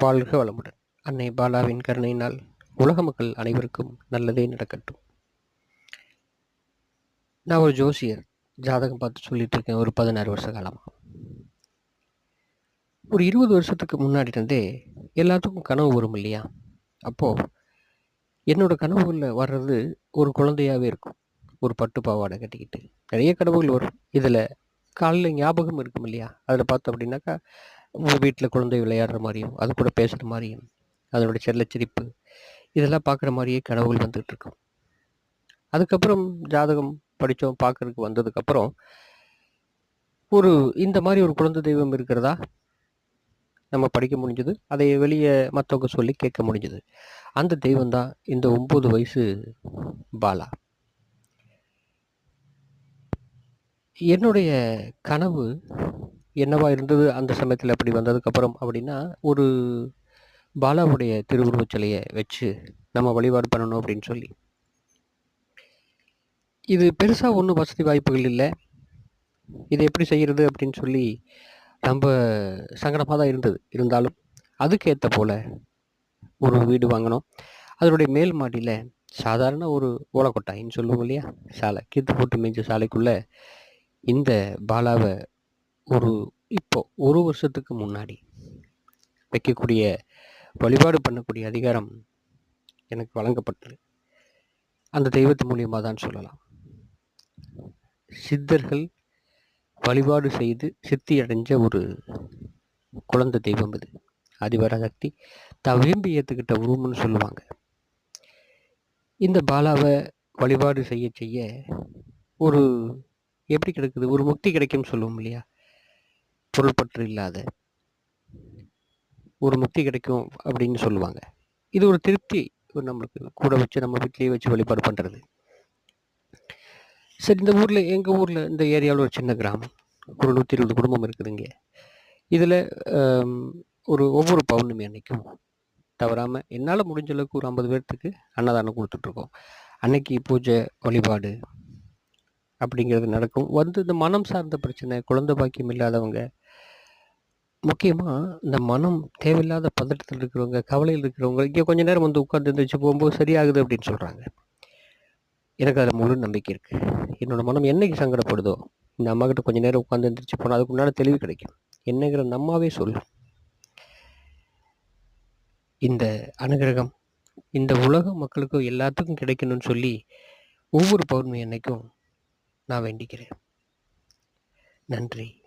வாழ்க வளமுடன். அன்னை பாலாவின் கருணையினால் உலக மக்கள் அனைவருக்கும் நல்லதே நடக்கட்டும். நான் ஒரு ஜோசியர். ஜாதகம் பார்த்து சொல்லிட்டு இருக்கேன். ஒரு பதினாறு வருஷ காலமாக ஒரு இருபது வருஷத்துக்கு முன்னாடி இருந்தே எல்லாத்துக்கும் கனவு வரும் இல்லையா? அப்போது என்னோட கனவுகளில் வர்றது ஒரு குழந்தையாகவே இருக்கும். ஒரு பட்டு பாவாடை கட்டிக்கிட்டு. நிறைய கனவுகள் வரும். இதில் காலையில் ஞாபகம் இருக்கும் இல்லையா? அதில் பார்த்தோம் அப்படின்னாக்கா வீட்டில் குழந்தை விளையாடுற மாதிரியும் அது கூட பேசுகிற மாதிரியும் அதனோட செல்லச்சிரிப்பு இதெல்லாம் பார்க்குற மாதிரியே கனவுகள் வந்துகிட்டு இருக்கும் அதுக்கப்புறம் ஜாதகம் படித்தோம் பார்க்குறதுக்கு வந்ததுக்கப்புறம் ஒரு இந்த மாதிரி ஒரு குழந்தை தெய்வம் இருக்கிறதா? நம்ம படிக்க முடிஞ்சது. அதை வெளியே மற்றவங்க சொல்லி கேட்க முடிஞ்சது. அந்த தெய்வம் தான் இந்த ஒம்பது வயசு பாலா. என்னுடைய கனவு என்னவா இருந்தது அந்த சமயத்தில் அப்படி வந்ததுக்கப்புறம் அப்படின்னா ஒரு பாலாவுடைய திருவுருவச் சிலையை வச்சு நம்ம வழிபாடு பண்ணணும் அப்படின்னு சொல்லி. இது பெருசாக ஒன்றும் வசதி வாய்ப்புகள் இல்லை. இது எப்படி செய்கிறது அப்படின்னு சொல்லி ரொம்ப சங்கடமாக தான் இருந்தது. இருந்தாலும் அதுக்கேற்ற போல் ஒரு வீடு வாங்கினோம் அதனுடைய மேல் மாடியில் சாதாரண ஒரு ஓலக்கொட்டாயின்னு சொல்லுவோம் இல்லையா? சாலை கீத்து போட்டு மேய்ஞ்ச சாலைக்குள்ளே இந்த பாலாவை ஒரு இப்போ ஒரு வருஷத்துக்கு முன்னாடி வைக்கக்கூடிய வழிபாடு பண்ணக்கூடிய அதிகாரம் எனக்கு வழங்கப்பட்டது. அந்த தெய்வத்து மூலியமாக தான் சொல்லலாம். சித்தர்கள் வழிபாடு செய்து சித்தி அடைஞ்ச ஒரு குழந்தை தெய்வம் இது அதிபராசக்தி தான் விரும்பி ஏற்றுக்கிட்ட உருவம்னு சொல்லுவாங்க. இந்த பாலாவை வழிபாடு செய்ய செய்ய ஒரு எப்படி கிடைக்குது? ஒரு முக்தி கிடைக்கும்னு சொல்லுவோம் இல்லையா? பொருள்பற்று இல்லாத ஒரு முக்தி கிடைக்கும் அப்படின்னு சொல்லுவாங்க. இது ஒரு திருப்தி ஒரு நம்மளுக்கு கூட வச்சு நம்ம வீட்லேயே வச்சு வழிபாடு பண்ணுறது சரி இந்த ஊரில் எங்கள் ஊரில் இந்த ஏரியாவில் ஒரு சின்ன கிராமம். ஒரு நூற்றி இருபது குடும்பம் இருக்குதுங்க இதில் ஒரு ஒவ்வொரு பௌர்ணமி அன்னைக்கும் தவறாமல் என்னால் முடிஞ்ச அளவுக்கு ஒரு ஐம்பது பேர்த்துக்கு அன்னதானம் கொடுத்துட்ருக்கோம் அன்னைக்கு பூஜை வழிபாடு அப்படிங்கிறது நடக்கும். வந்து இந்த மனம் சார்ந்த பிரச்சனை குழந்தை பாக்கியம் இல்லாதவங்க முக்கியமாக இந்த மனம் தேவையில்லாத பதட்டத்தில் இருக்கிறவங்க கவலையில் இருக்கிறவங்க இங்கே கொஞ்ச நேரம் வந்து உட்காந்து எழுந்திரிச்சு போகும்போது சரியாகுது அப்படின்னு சொல்கிறாங்க எனக்கு அதில் முழு நம்பிக்கை இருக்குது என்னோடய மனம் என்னைக்கு சங்கடப்படுதோ இந்த அம்மா கிட்ட நேரம் உட்காந்து எழுந்திரிச்சு போனால் அதுக்கு உண்டான தெளிவு கிடைக்கும். என்னங்கிற நம்மாவே சொல்லும் இந்த அனுகிரகம் இந்த உலக மக்களுக்கும் எல்லாத்துக்கும் கிடைக்கணும்னு சொல்லி ஒவ்வொரு பௌர்ணமி அன்னைக்கும் நான் வேண்டிக்கிறேன். நன்றி.